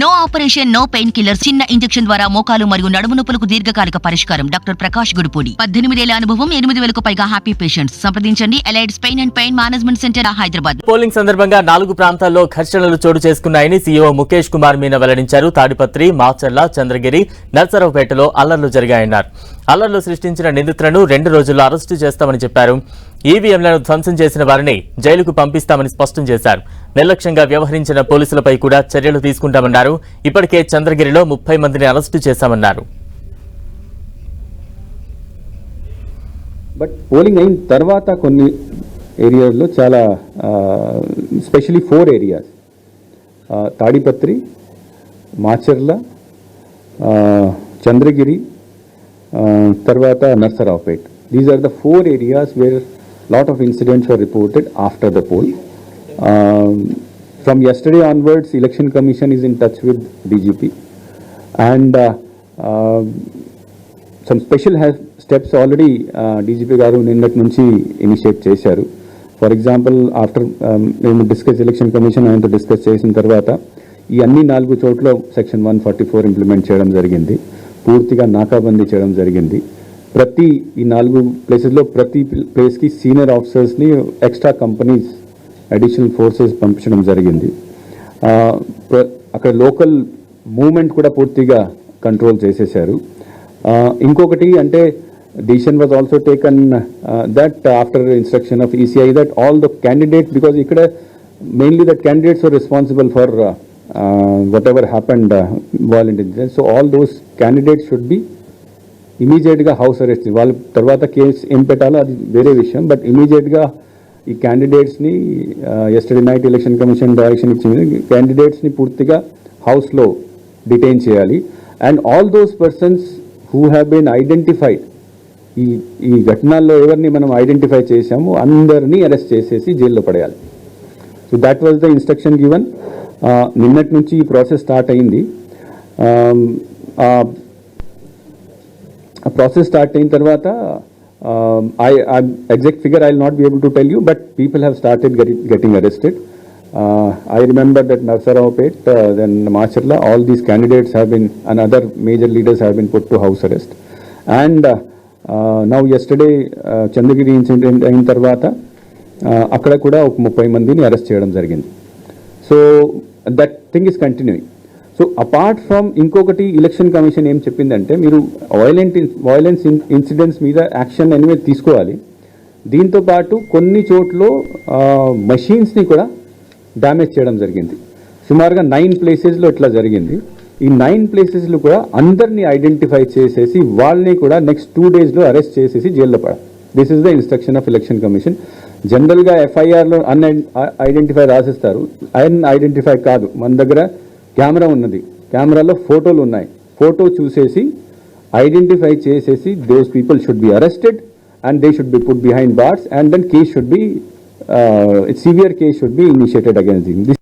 No operation no pain killer చిన్న injection ద్వారా మోకాలు మరియు నడుము నొప్పులకు దీర్ఘకాలిక పరిష్కారం. డాక్టర్ ప్రకాష్ గుడిపూడి. పద్దెనిమిదేళ్ళ అనుభవం ఎనిమిది వేలకు పైగా హ్యాపీ పేషెంట్స్ సంప్రదించండి. Allied pain and pain management centre Hyderabad polling సందర్భంగా నాలుగు ప్రాంతాల్లో ఘర్షణలు చోటు చేసుకున్నాయని సీఈఓ ముఖేష్ కుమార్ మీనా వెల్లడించారు. తాడిపత్రి మాచర్ల చంద్రగిరి నర్సరావుపేటలో అల్లర్లు జరిగాయన్నారు. అల్లర్లు సృష్టించిన నిందితులను రెండు రోజుల్లో అరెస్టు చేస్తామని చెప్పారు. ఈవీఎంలను ధ్వంసం చేసిన వారిని జైలుకు పంపిస్తామని స్పష్టం చేశారు. నిర్లక్ష్యంగా వ్యవహరించిన పోలీసులపై కూడా చర్యలు తీసుకుంటామన్నారు. ఇప్పటికే చంద్రగిరిలో ముప్పై మందిని అరెస్టు చేశామన్నారు. బట్ పోలింగ్ అయిన తర్వాత కొన్ని ఏరియాలో చాలా specially four areas. Tadipatri Macherla Chandragiri తర్వాత Narsaraopet. These are the four areas where lot of incidents are reported after the poll from yesterday onwards election commission is in touch with dgp and uh, uh, some special have steps already DGP గారు నిన్నటి నుంచి initiate చేశారు. For example after మేము discuss election commission ఆయనతో discuss చేసిన తర్వాత ఈ అన్ని నాలుగు చోట్ల section one forty four implement చేయడం జరిగింది. పూర్తిగా నాకాబందీ చేయడం జరిగింది. ప్రతి ఈ నాలుగు ప్లేసెస్లో ప్రతి ప్లేస్కి సీనియర్ ఆఫీసర్స్ని ఎక్స్ట్రా కంపెనీస్ అడిషనల్ ఫోర్సెస్ పంపించడం జరిగింది. అక్కడ లోకల్ మూవ్మెంట్ కూడా పూర్తిగా కంట్రోల్ చేసేశారు. ఇంకొకటి అంటే decision was also taken that after instruction of ECI that all the candidate because ఇక్కడ mainly that candidates are responsible for whatever happened volunteer so all those candidates should be ఇమీడియట్గా house arrest వాళ్ళ తర్వాత case ఏం పెట్టాలో అది వేరే విషయం but ఇమీడియట్గా ఈ క్యాండిడేట్స్ని yesterday night election commission direction ఇచ్చింది. క్యాండిడేట్స్ని పూర్తిగా హౌస్లో డిటైన్ చేయాలి. And all those persons who have been identified ఈ ఈ ఘటనల్లో ఎవరిని మనం ఐడెంటిఫై చేశామో అందరినీ అరెస్ట్ చేసేసి జైల్లో పడేయాలి. So that was the instruction given నిన్నటి నుంచి ఈ ప్రాసెస్ స్టార్ట్ అయింది. ప్రాసెస్ స్టార్ట్ అయిన తర్వాత I exact figure I not be able to tell you but people have started getting arrested I remember that Narsaraopet then Macherla all these candidates have been and other major leaders have been put to house arrest and now yesterday Chandragiri incident అయిన తర్వాత అక్కడ కూడా ఒక ముప్పై మందిని arrest చేయడం జరిగింది. So that thing is continuing so apart from ఇంకొకటి ఎలక్షన్ కమిషన్ ఏం చెప్పిందంటే మీరు వైలెంట్ వైలెన్స్ ఇన్సిడెంట్స్ మీద యాక్షన్ అనేవి తీసుకోవాలి. దీంతో పాటు కొన్ని చోట్ల మషీన్స్ని కూడా డ్యామేజ్ చేయడం జరిగింది. సుమారుగా నైన్ ప్లేసెస్లో ఇట్లా జరిగింది. ఈ నైన్ ప్లేసెస్లో కూడా అందరినీ ఐడెంటిఫై చేసేసి వాళ్ళని కూడా నెక్స్ట్ టూ డేస్లో అరెస్ట్ చేసేసి జైల్లో పడాలి this is the instruction of election commission జనరల్గా ఎఫ్ఐఆర్లో అన్ ఐడెంటిఫై రాసిస్తారు. అన్ ఐడెంటిఫై కాదు. మన దగ్గర కెమెరా ఉన్నది. కెమెరాలో ఫోటోలు ఉన్నాయి. ఫోటో చూసేసి ఐడెంటిఫై చేసేసి those people should be arrested and they should be put behind bars and then case should be severe case should be initiated against this